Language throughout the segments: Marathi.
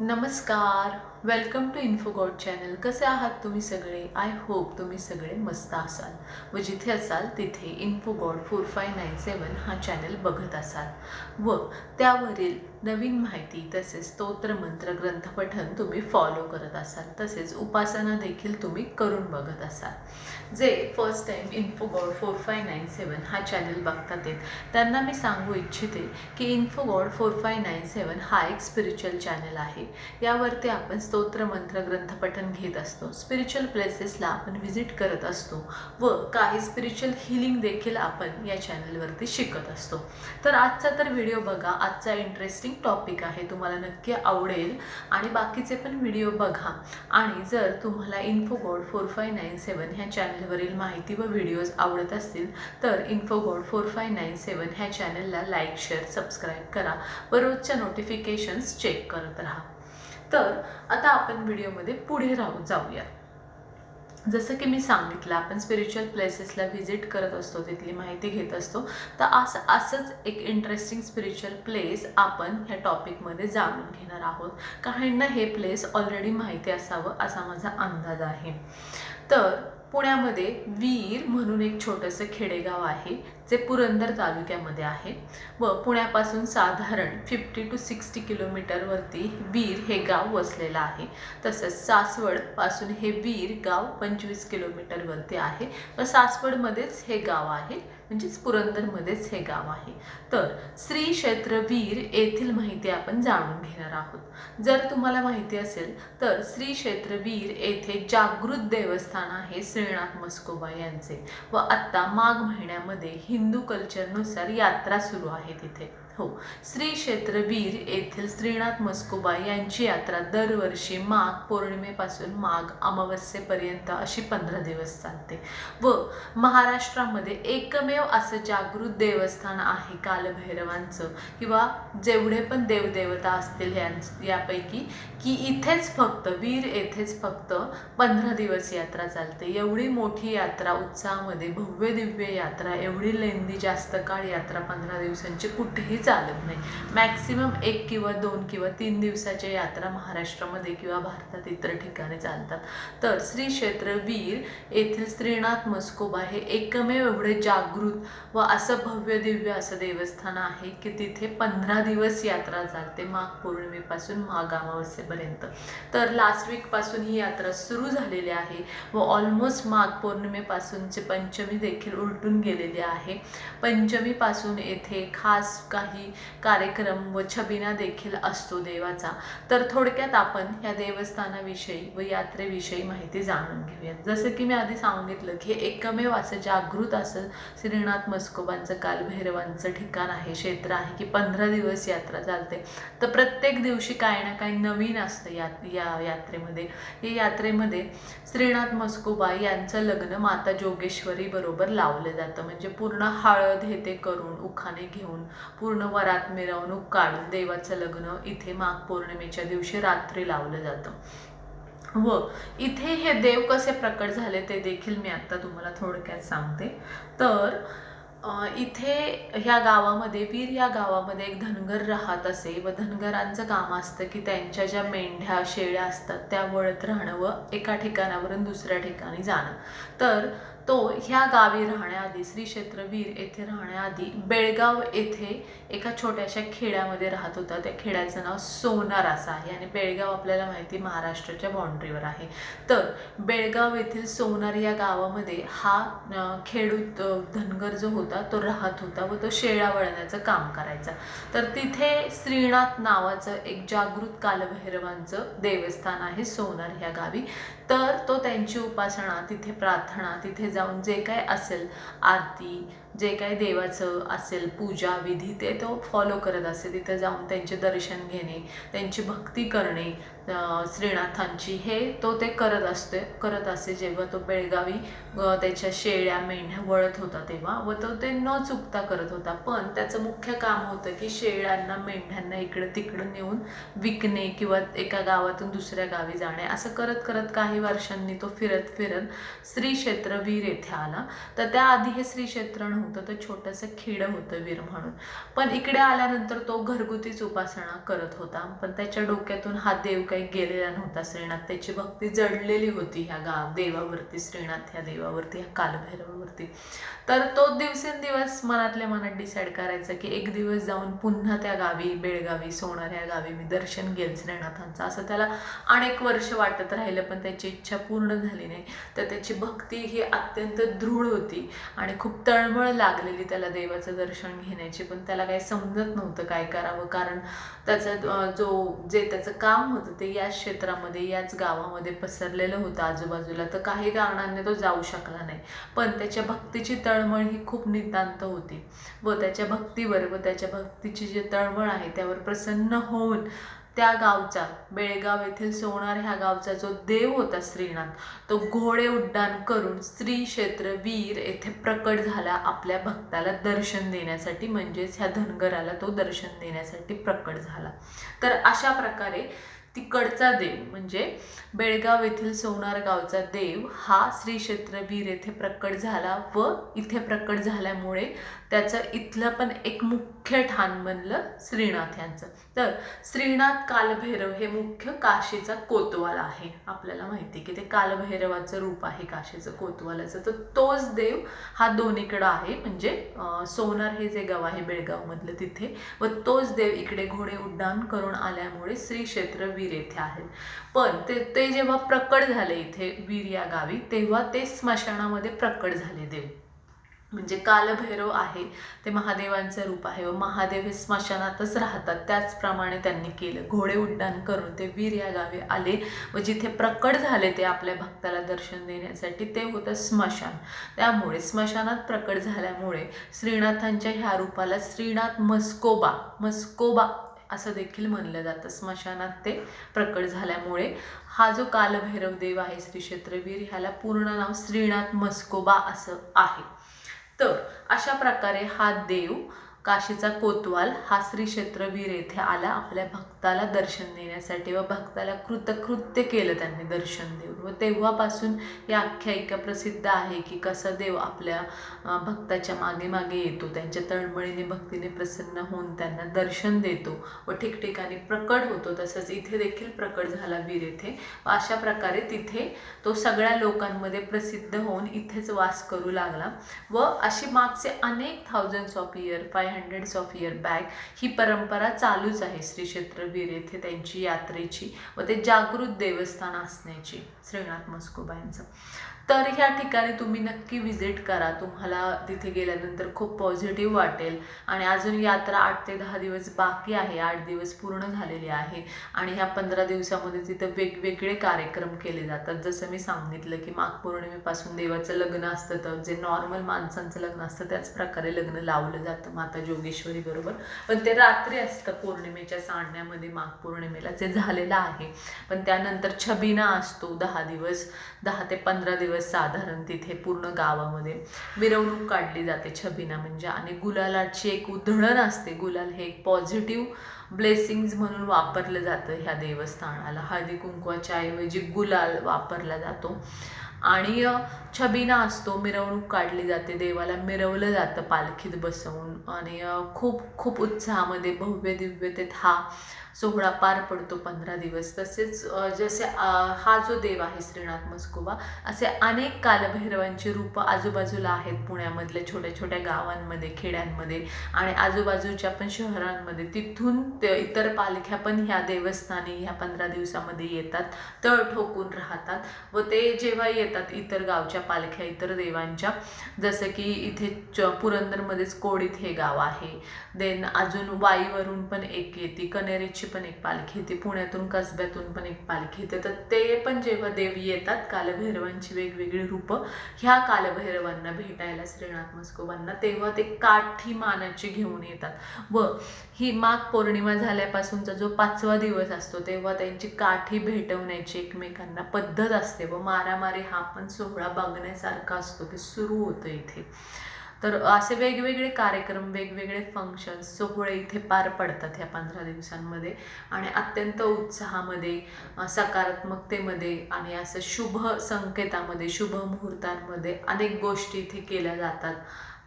नमस्कार. वेलकम टू इन्फोगॉड चॅनल कसे आहात तुम्ही सगळे? आय होप तुम्ही सगळे मस्त असाल. व जिथे असाल तिथे Infogod four five nine seven हा चॅनल बघत असाल. व त्यावरील नवीन माहिती तसेच स्तोत्र मंत्र ग्रंथपठन तुम्ही फॉलो करत असाल. तसेच उपासना देखील तुम्ही करून बघत असाल. जे first time Infogod four five nine seven हा चॅनल बघतात आहेत त्यांना मी सांगू इच्छिते की Infogod four five nine seven हा एक स्पिरिच्युअल चॅनल आहे. यावरती आपण स्तोत्र मंत्र ग्रंथपठन घेत असतो. स्पिरिच्युअल प्लेसेसला आपण व्हिजिट करत असतो व काही स्पिरिच्युअल हिलिंग देखील आपण या चॅनलवरती शिकत असतो. तर आजचा तर व्हिडिओ बघा. आजचा इंटरेस्टिंग टॉपिक आहे. तुम्हाला नक्की आवडेल. आणि बाकीचे पण व्हिडिओ बघा. आणि जर तुम्हाला Infogod four five nine seven ह्या चॅनलवरील माहिती व व्हिडिओज आवडत असतील तर Infogod four five nine seven ह्या चॅनलला लाईक शेअर सबस्क्राईब करा. व रोजच्या नोटिफिकेशन्स चेक करत राहा. तर आता आपण व्हिडिओमध्ये पुढे राहू जाऊया जसं की मी सांगितलं आपण स्पिरिच्युअल प्लेसेसला व्हिजिट करत असतो तिथली माहिती घेत असतो तर असं असंच एक इंटरेस्टिंग स्पिरिच्युअल प्लेस आपण ह्या टॉपिकमध्ये जाणून घेणार आहोत. काहींना हे प्लेस ऑलरेडी माहिती असावं असा माझा अंदाज आहे. तर पुण्यामध्ये वीर म्हणून एक छोटंसं खेडेगाव आहे जे पुरंदर तालुक्यामध्ये आहे. व पुण्यापासून साधारण फिफ्टी टू सिक्स्टी किलोमीटरवरती वीर हे गाव वसलेलं आहे. तसंच सासवडपासून हे वीर गाव पंचवीस किलोमीटरवरती आहे. व सासवडमध्येच हे गाव आहे. म्हणजेच पुरंदरमध्येच हे गाव आहे. तर श्री क्षेत्र वीर येथील माहिती आपण जाणून घेणार आहोत. जर तुम्हाला माहिती असेल तर श्री क्षेत्र वीर येथे जागृत देवस्थान आहे श्रीनाथ मस्कोबा यांचे. व आत्ता माघ महिन्यामध्ये हिंदू कल्चरनुसार यात्रा सुरू आहे तिथे. हो. श्री क्षेत्र वीर येथील श्रीनाथ मस्कोबा यांची यात्रा दरवर्षी माघ पौर्णिमेपासून माघ अमावस्येपर्यंत अशी पंधरा दिवस चालते व महाराष्ट्रामध्ये एकमेव असं जागृत देवस्थान आहे कालभैरवांचं किंवा जेवढे पण देवदेवता असतील यां यापैकी की इथेच फक्त वीर येथेच फक्त पंधरा दिवस यात्रा चालते. एवढी मोठी यात्रा उत्साहामध्ये भव्य दिव्य यात्रा एवढी लेंदी जास्त काळ यात्रा पंधरा दिवसांची कुठेही चालत नाही. मॅक्सिमम एक किंवा दोन किंवा तीन दिवसाच्या यात्रा महाराष्ट्रामध्ये किंवा भारतात इतर ठिकाणी चालतात. तर श्री क्षेत्र वीर येथील श्रीनाथ मस्कोबा हे एकमेव एवढे जागृत व असं भव्य दिव्य असं देवस्थान आहे की तिथे पंधरा दिवस यात्रा चालते माघ पौर्णिमेपासून माघ अमावस्येपर्यंत. तर लास्ट वीकपासून ही यात्रा सुरू झालेली आहे व ऑलमोस्ट माघ पौर्णिमेपासूनचे पंचमी देखील उलटून गेलेली आहे. पंचमीपासून येथे खास काही कार्यक्रम व छबिना देखील असतो देवाचा. तर थोडक्यात आपण या देवस्थानाविषयी व यात्रेविषयी माहिती जाणून घेऊयात. जसं की मी आधी सांगितलं की हे एकमेव असं जागृत असं श्रीनाथ मस्कोबांचं कालभैरवांचं ठिकाण आहे क्षेत्र आहे की पंधरा दिवस यात्रा चालते. तर प्रत्येक दिवशी काही ना काही नवीन असतं या या यात्रेमध्ये. या यात्रेमध्ये श्रीनाथ मस्कोबा यांचं लग्न माता जोगेश्वरी बरोबर लावलं जातं. म्हणजे पूर्ण हळद हे ते करून उखाणे घेऊन पूर्ण वरात मिरवणूक काढून देवाचं लग्न इथे माघ पौर्णिमेच्या दिवशी रात्री लावलं जातं. व इथे हे देव कसे प्रकट झाले ते देखील मी आत्ता तुम्हाला थोडक्यात सांगते. तर इथे ह्या गावामध्ये वीर या गावामध्ये एक धनगर राहत असे व धनगरांचं काम असतं की त्यांच्या ज्या मेंढ्या शेळ्या असतात त्या वळत राहणं व एका ठिकाणावरून दुसऱ्या ठिकाणी जाणं. तर तो ह्या गावी राहण्याआधी श्री क्षेत्रवीर येथे राहण्याआधी बेळगाव येथे एका छोट्याशा खेड्यामध्ये राहत होता. त्या खेड्याचं नाव सोनार असं आहे आणि बेळगाव आपल्याला माहिती महाराष्ट्राच्या बाउंड्रीवर आहे. तर बेळगाव येथील सोनार या गावामध्ये हा खेडूत धनगर जो होता तो राहत होता व तो शेळ्या वळण्याचं काम करायचा. तर तिथे श्रीनाथ नावाचं एक जागृत कालभैरवांचं देवस्थान आहे सोनार ह्या गावी. तर तो त्यांची उपासना तिथे प्रार्थना तिथे जाऊन जे काय असेल आरती जे काही देवाचं असेल पूजा विधी ते तो फॉलो करत असेल. तिथे जाऊन त्यांचे दर्शन घेणे त्यांची भक्ती करणे श्रीनाथांची हे तो ते करत असते करत असे जेव्हा तो बेळगावी त्याच्या शेळ्या मेंढ्या वळत होता तेव्हा व तो ते न चुकता करत होता. पण त्याचं मुख्य काम होतं की शेळ्यांना मेंढ्यांना इकडं तिकडं नेऊन विकणे किंवा एका गावातून दुसऱ्या गावी जाणे. असं करत करत काही वर्षांनी तो फिरत फिरत श्री क्षेत्र वीर येथे आला. तर त्याआधी हे श्री क्षेत्र होतं तर छोटंसं खेडं होतं वीर म्हणून. पण इकडे आल्यानंतर तो घरगुतीच उपासना करत होता. पण त्याच्या डोक्यातून हा देव काही गेलेला नव्हता श्रीनाथ. त्याची भक्ती जडलेली होती ह्या गाव देवावरती श्रीनाथ ह्या देवावरती ह्या कालभैरवावरती. तर तो दिवसेंदिवस मनातल्या मनात डिसाईड करायचा की एक दिवस जाऊन पुन्हा त्या गावी बेळगावी सोनार ह्या गावी मी दर्शन घेईल श्रीनाथांचं. असं त्याला अनेक वर्ष वाटत राहिलं पण त्याची इच्छा पूर्ण झाली नाही. तर त्याची भक्ती ही अत्यंत दृढ होती आणि खूप तळमळ लागलेली त्याला देवाचं दर्शन घेण्याची पण त्याला काही समजत नव्हतं काय करावं. कारण त्याचं जो जे त्याचं काम होतं ते याच क्षेत्रामध्ये याच गावामध्ये पसरलेलं होतं आजूबाजूला. तर काही कारणाने तो जाऊ शकला नाही. पण त्याच्या भक्तीची तळमळ ही खूप नितांत होती. व त्याच्या भक्तीवर व त्याच्या भक्तीची जी तळमळ आहे त्यावर प्रसन्न होऊन त्या गावचा बेळगाव येथील सोनार ह्या गावचा जो देव होता श्रीनाथ तो घोडे उड्डाण करून श्री क्षेत्र वीर येथे प्रकट झाला आपल्या भक्ताला दर्शन देण्यासाठी म्हणजेच ह्या धनगराला तो दर्शन देण्यासाठी प्रकट झाला. तर अशा प्रकारे तिकडचा देव म्हणजे बेळगाव येथील सोनार गावचा देव हा श्री क्षेत्र येथे प्रकट झाला व इथे प्रकट झाल्यामुळे त्याचं इथलं पण एक मुख्य ठाण बनलं श्रीनाथ यांचं. तर श्रीनाथ कालभैरव हे मुख्य काशीचा कोतवाल आहे. आपल्याला माहिती आहे की ते कालभैरवाचं रूप आहे काशीचं कोतवालाचं. तर तोच देव हा दोन्हीकडं आहे म्हणजे सोनार हे जे गाव आहे बेळगावमधलं तिथे व तोच देव इकडे घोडे उड्डाण करून आल्यामुळे श्री क्षेत्र वीर येथे आहेत. पण ते ते जेव्हा प्रकट झाले इथे वीर या गावी तेव्हा ते स्मशानामध्ये प्रकट झाले देव. म्हणजे कालभैरव आहे ते महादेवांचं रूप आहे व महादेव हे स्मशानातच राहतात. त्याचप्रमाणे त्यांनी केलं. घोडे उड्डाण करून ते वीर या गावी आले व जिथे प्रकट झाले ते आपल्या भक्ताला दर्शन देण्यासाठी ते होतं स्मशान. त्यामुळे स्मशानात प्रकट झाल्यामुळे श्रीनाथांच्या ह्या रूपाला श्रीनाथ मस्कोबा मस्कोबा असं देखील म्हणलं जातं. स्मशानात ते प्रकट झाल्यामुळे हा जो कालभैरव देव आहे श्री क्षेत्रवीर ह्याला पूर्ण नाव श्रीनाथ मस्कोबा असं आहे. तर अशा प्रकारे हा देव काशीचा कोतवाल हा श्री क्षेत्रवीर येथे आला. आपल्या भक्त भक्ताला दर्शन देण्यासाठी व भक्ताला कृतकृत्य केलं त्यांनी दर्शन देऊन. व तेव्हापासून ही आख्यायिका प्रसिद्ध आहे की कसं देव आपल्या भक्ताच्या मागे मागे येतो. त्यांच्या तळमळीने भक्तीने प्रसन्न होऊन त्यांना दर्शन देतो व ठिकठिकाणी प्रकट होतो. तसंच इथे देखील प्रकट झाला वीर येथे. व अशा प्रकारे तिथे तो सगळ्या लोकांमध्ये प्रसिद्ध होऊन इथेच वास करू लागला. व अशी मागचे अनेक thousands of year five hundreds of year back ही परंपरा चालूच आहे. श्री क्षेत्रवीर येथे त्यांची यात्रेची व ते जागृत देवस्थान असण्याची श्रीनाथ मस्कोबा यांचं तर ह्या ठिकाणी तुम्ही नक्की विजिट करा. तुम्हाला तिथे गेल्यानंतर खूप पॉझिटिव्ह वाटेल. आणि अजून यात्रा आठ ते दहा दिवस बाकी आहे. आठ दिवस पूर्ण झालेले आहे. आणि ह्या पंधरा दिवसामध्ये तिथं वेगवेगळे कार्यक्रम केले जातात. जसं मी सांगितलं की माघपौर्णिमेपासून देवाचं लग्न असतं तर जे नॉर्मल माणसांचं लग्न असतं त्याच प्रकारे लग्न लावलं जातं माता जोगेश्वरी बरोबर. पण ते रात्री असतं पौर्णिमेच्या सांडण्यामध्ये माघ पौर्णिमेला जे झालेलं आहे. पण त्यानंतर छबिना असतो दहा दिवस दहा ते पंधरा दिवस साधारण तिथे पूर्ण गावामध्ये मिरवणूक काढली जाते छबिना म्हणजे. आणि गुलालाची एक उधळण असते. गुलाल हे एक पॉझिटिव्ह ब्लेसिंग्ज म्हणून वापरलं जातं ह्या देवस्थानाला. हळदी कुंकवाच्या ऐवजी गुलाल वापरला जातो. आणि छबिना असतो. मिरवणूक काढली जाते. देवाला मिरवलं जातं पालखीत बसवून. आणि खूप खूप उत्साहामध्ये भव्य दिव्यतेत हा सोहळा पार पडतो पंधरा दिवस. तसेच जसे हा जो देव आहे श्रीनाथ मस्कोबा असे अनेक कालभैरवांची रूपं आजूबाजूला आहेत पुण्यामधल्या छोट्या छोट्या गावांमध्ये खेड्यांमध्ये आणि आजूबाजूच्या पण शहरांमध्ये. तिथून ते इतर पालख्या पण ह्या देवस्थानी ह्या पंधरा दिवसामध्ये येतात तळ ठोकून राहतात व ते जेव्हा येतात इतर गावच्या पालख्या इतर देवांच्या जसं की इथे च पुरंदरमध्येच कोडीत हे गाव आहे. देन अजून वाईवरून पण एक येते कनेरीची पण एक पालखी येते. पुण्यातून कसब्यातून पण एक पालखी येते. तर ते पण जेव्हा देवी येतात कालभैरवांची वेगवेगळी रूपं ह्या कालभैरवांना भेटायला श्रीनाथ मस्कोबांना तेव्हा ते काठी मानाची घेऊन येतात. व ही माघ पौर्णिमा झाल्यापासूनचा जो पाचवा दिवस असतो तेव्हा त्यांची काठी भेटवण्याची एकमेकांना पद्धत असते. व मारामारी हा पण सोहळा बघण्यासारखा असतो की सुरू होतं इथे. तर असे वेगवेगळे कार्यक्रम वेगवेगळे फंक्शन्स सोहळे इथे पार पडतात ह्या पंधरा दिवसांमध्ये. आणि अत्यंत उत्साहामध्ये सकारात्मकतेमध्ये आणि असं शुभ संकेतामध्ये शुभ मुहूर्तांमध्ये अनेक गोष्टी इथे केल्या जातात.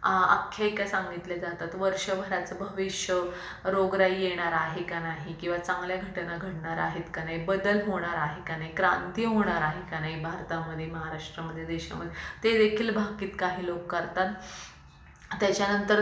आख्यायिका सांगितल्या जातात वर्षभराचं भविष्य रोगराई येणार आहे का नाही किंवा चांगल्या घटना घडणार आहेत का नाही बदल होणार आहे का नाही क्रांती होणार आहे का नाही भारतामध्ये महाराष्ट्रामध्ये देशामध्ये ते देखील भाकीत काही लोक करतात. त्याच्यानंतर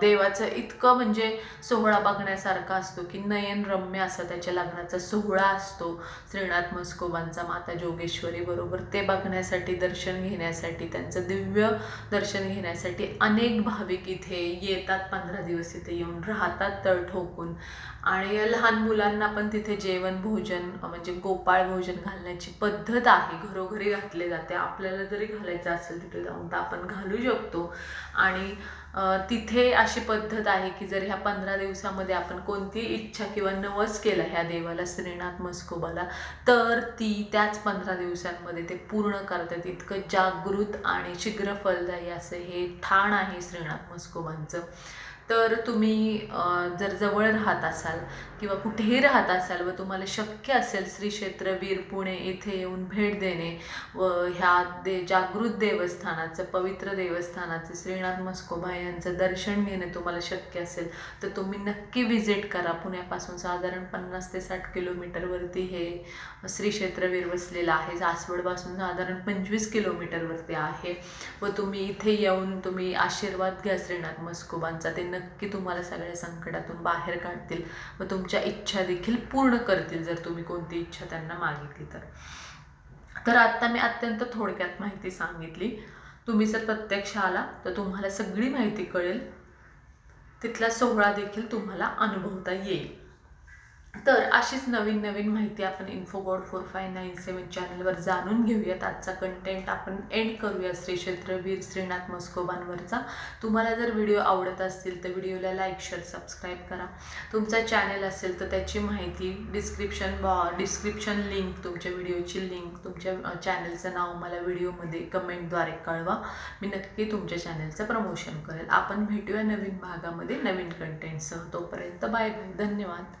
देवाचं इतकं म्हणजे सोहळा बघण्यासारखा असतो की नयनरम्य असा त्याच्या लग्नाचा सोहळा असतो. श्रीनाथ मस्कोबांचा माता जोगेश्वरी बरोबर ते बघण्यासाठी दर्शन घेण्यासाठी त्यांचं दिव्य दर्शन घेण्यासाठी अनेक भाविक इथे येतात पंधरा दिवस इथे येऊन राहतात तळ ठोकून. आणि लहान मुलांना पण तिथे जेवण भोजन म्हणजे गोपाळ भोजन घालण्याची पद्धत आहे. घरोघरी घातले जाते. आपल्याला जरी घालायचं असेल तिथे जाऊन तर आपण घालू शकतो. आणि तिथे अशी पद्धत आहे की जर ह्या पंधरा दिवसामध्ये आपण कोणती इच्छा किंवा नवस केला ह्या देवाला श्रीनाथ मस्कोबाला तर ती त्याच पंधरा दिवसांमध्ये ते पूर्ण करतात. इतकं जागृत आणि शीघ्र फलदायी असं हे ठाण आहे श्रीनाथ मस्कोबांचं. तर तुम्ही जर जवळ राहत असाल किंवा कुठेही राहत असाल व तुम्हाला शक्य असेल श्री क्षेत्र वीर पुणे इथे येऊन भेट देणे व ह्या दे जागृत देवस्थानाचं पवित्र देवस्थानाचं श्रीनाथ मस्कोबा यांचं दर्शन घेणे तुम्हाला शक्य असेल तर तुम्ही नक्की व्हिजिट करा. पुण्यापासून साधारण पन्नास ते साठ किलोमीटरवरती हे श्री क्षेत्रवीर वसलेलं आहे. सासवडपासून साधारण पंचवीस किलोमीटरवरती आहे. व तुम्ही इथे येऊन तुम्ही आशीर्वाद घ्या श्रीनाथ मस्कोबांचा. ते नक्की तुम्हाला सगळ्या संकटातून बाहेर काढतील व तुम तुमच्या इच्छा देखील पूर्ण करतील जर तुम्ही कोणती इच्छा त्यांना मागितली तर. तर आत्ता मी अत्यंत थोडक्यात माहिती सांगितली. तुम्ही जर प्रत्यक्ष आला तर तुम्हाला सगळी माहिती कळेल. तिथला सोहळा देखील तुम्हाला अनुभवता येईल. तर अशीच नवीन नवीन माहिती आपण Infogod four five nine seven चॅनलवर जाणून घेऊयात. आजचा कंटेंट आपण एंड करूया श्री वीर श्रीनाथ मस्कोबांवरचा. तुम्हाला जर व्हिडिओ आवडत असतील तर व्हिडिओला लाईक शेअर सबस्क्राईब करा. तुमचा चॅनल असेल तर त्याची माहिती डिस्क्रिप्शन बॉ डिस्क्रिप्शन लिंक तुमच्या व्हिडिओची लिंक तुमच्या चॅनलचं नाव मला व्हिडिओमध्ये कमेंटद्वारे कळवा. मी नक्की तुमच्या चॅनलचं प्रमोशन करेल. आपण भेटूया नवीन भागामध्ये नवीन कंटेंटसह तोपर्यंत बाय बाय धन्यवाद.